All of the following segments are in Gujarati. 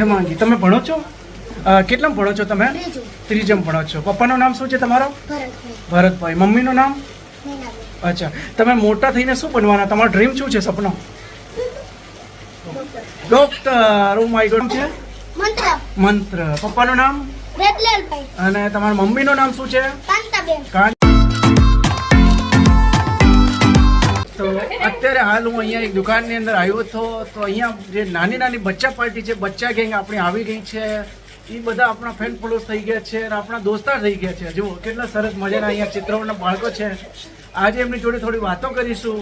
હેમાંગી તમે ભણો છો? કેટલામ ભણો છો તમે? ત્રીજું. ત્રીજમ ભણો છો. પપ્પાનું નામ શું છે તમારો? ભરતભાઈ. મમ્મીનું નામ? અચ્છા. તમે મોટા થઈને શું બનવાના? તમારો ડ્રીમ શું છે સપનો? ડોક્ટર ઓ માય ગોડ છે? મંત્ર. પપ્પાનું નામ? અને તમારા મમ્મીનું નામ શું છે? કાંતાબેન. તો અત્યારે હાલ હું અહીંયા એક દુકાનની અંદર આવ્યો હતો તો અહીંયા જે નાની નાની બચ્ચા પાર્ટી છે બચ્ચા ગેંગ આપણી આવી ગઈ છે. એ બધા આપણા ફેન ફોલોઅર્સ થઈ ગયા છે અને આપણા દોસ્તાર થઈ ગયા છે. જુઓ કેટલા સરસ મજાના અહીંયા ચિત્રોના બાળકો છે. આજે એમની જોડે થોડી વાતો કરીશું.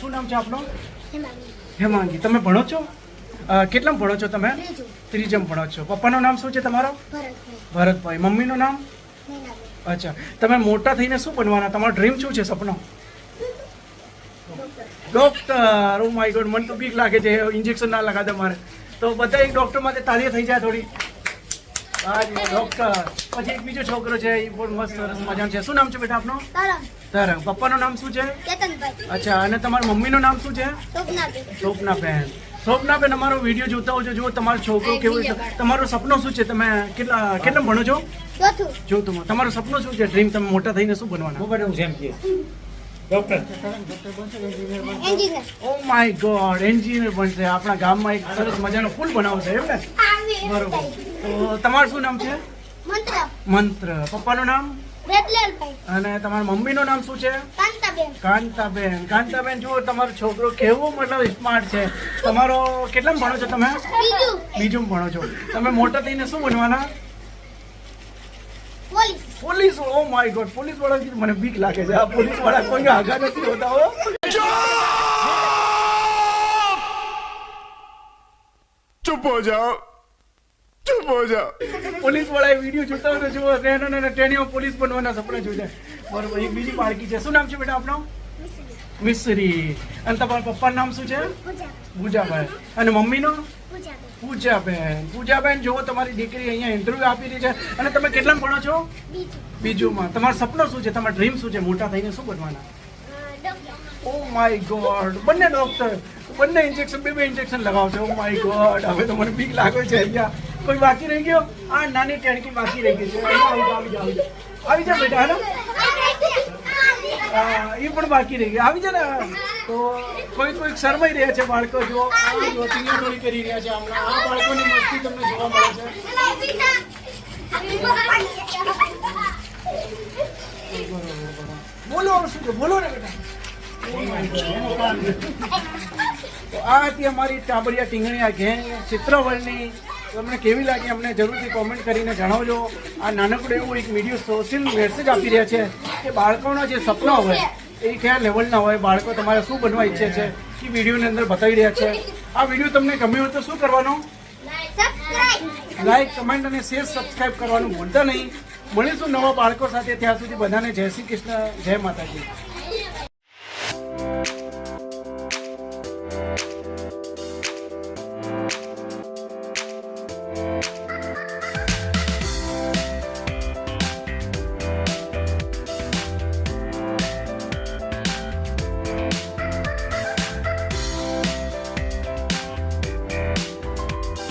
શું નામ છે આપણું હેમાંગી. તમે ભણો છો? કેટલામ ભણો છો તમે? ત્રીજું. ત્રીજમ ભણો છો. પપ્પાનું નામ શું છે તમારો? ભરતભાઈ. ભરતભાઈ. મમ્મીનું નામ? અચ્છા. તમે મોટા થઈને શું બનવાના? તમારો ડ્રીમ શું છે સપનો? ડોક્ટર ઓ માય ગોડ મને તો બીક લાગે છે ઇન્જેક્શન ના લગાડે મારે. તો બધા એક ડોક્ટર માટે તાળી થઈ જાય થોડી. હા ડોક્ટર પછી એક બીજો છોકરો છે એ પણ મસ્ત સરસ મજાનો છે. શું નામ છે બેટા આપનો? તરંગ. પપ્પાનું નામ શું છે? કેતનભાઈ. અચ્છા અને તમારા મમ્મીનું નામ શું છે? સ્વપ્નાબેન શોભનાબેન. શોભનાબેન અમારો વીડિયો જોતા હોજો. જો તમારો છોકરો કેવો છે. તમારું સપનું શું છે? તમે કેટલા કેટલા ભણો છો? ચોથું. જો તમારું તમારું સપનું શું છે? ડ્રીમ તમે મોટા થઈને શું બનવાના? હું બનવું છે એમ કે doctor. Oh my God engineer બનશે આપણા ગામમાં એક સરસ મજાનો પુલ બનાવશે એમ ને? બરોબર. તો તમારું શું નામ છે? મંત્ર. મંત્ર. પપ્પાનું નામ? અને તમારા મમ્મીનું નામ શું છે? કાંતાબેન. કાંતાબેન. જુઓ તમારો છોકરો કેવો મતલબ સ્માર્ટ છે. તમારો કેટલામાં ભણો છો તમે? બીજું. બીજું ભણો છો. તમે મોટા થઈને શું બનવાના? પોલીસ. ઓ માય ગોડ પોલીસવાળા oh મને બીક લાગે છે. આ પોલીસવાળા કોઈ આગા નથી હોતા હો. ચૂપ હો જાઓ. ચૂપ હો જાઓ. પોલીસવાળા એ વીડિયો જોતા હોય તો જુઓ રહેના ને ટ્રેનિંગમાં પોલીસ બનવાના સપના જોતા બરોબર એક બીજી બાળકી છે. શું નામ છે બેટા આપણો મિશ્રી. અને તમારા પપ્પાનું નામ શું છે? ગુજાભાઈ. અને મમ્મીનું? પૂજાબેન. પૂજાબેન જુઓ તમારી દીકરી અહીંયા ઇન્ટરવ્યુ આપી રહી છે. અને તમે કેટલા ભણો છો? બીજું બીજુમાં. તમારું સપનું શું છે? તમારું ડ્રીમ શું છે? મોટા થઈને શું બનવાના? ઓ માય ગોડ બંને ડોક્ટર. બંને ઇન્જેક્શન બે બે ઇન્જેક્શન લગાવશે ઓ માય ગોડ હવે તો મને બીક લાગે છે અહીંયા. કોઈ બાકી રહી ગયો? આ નાની ટેણકી બાકી રહી ગઈ છે. આવી જાઓ, આવી જાઓ, આવી જાઓ બેટા હાલો. એ પણ બાકી રહી ગયા. આવી જાય ને? તો કોઈ કોઈક શરમાઈ રહ્યા છે બાળકો, જો જો કરી રહ્યા છે હમણાં. આ બાળકોની મસ્તી તમને જોવા મળે છે. બોલો, શું બોલો ને બેટા. તો આ હતી અમારી ટાબરિયા ટીંગણિયા ઘેંગ ચિત્રવળની તમને કેવી લાગી? અમને જરૂરથી કોમેન્ટ કરીને જણાવજો. આ નાનકડો એવું એક વીડિયો સોશિયલ મેસેજ આપી રહ્યા છે કે બાળકોના જે સપના હોય, એ કયા લેવલના હોય? બાળકો તમારે શું બનવા ઈચ્છે છે? એ વિડીયોની અંદર બતાવી રહ્યા છે. આ વીડિયો તમને ગમ્યો તો શું કરવાનો? લાઈક કમેન્ટ અને શેર સબસ્ક્રાઈબ કરવાનું ભૂલતા નહીં. મળીશું નવા બાળકો સાથે. ત્યાં સુધી બધાને જય શ્રી કૃષ્ણ, જય માતાજી.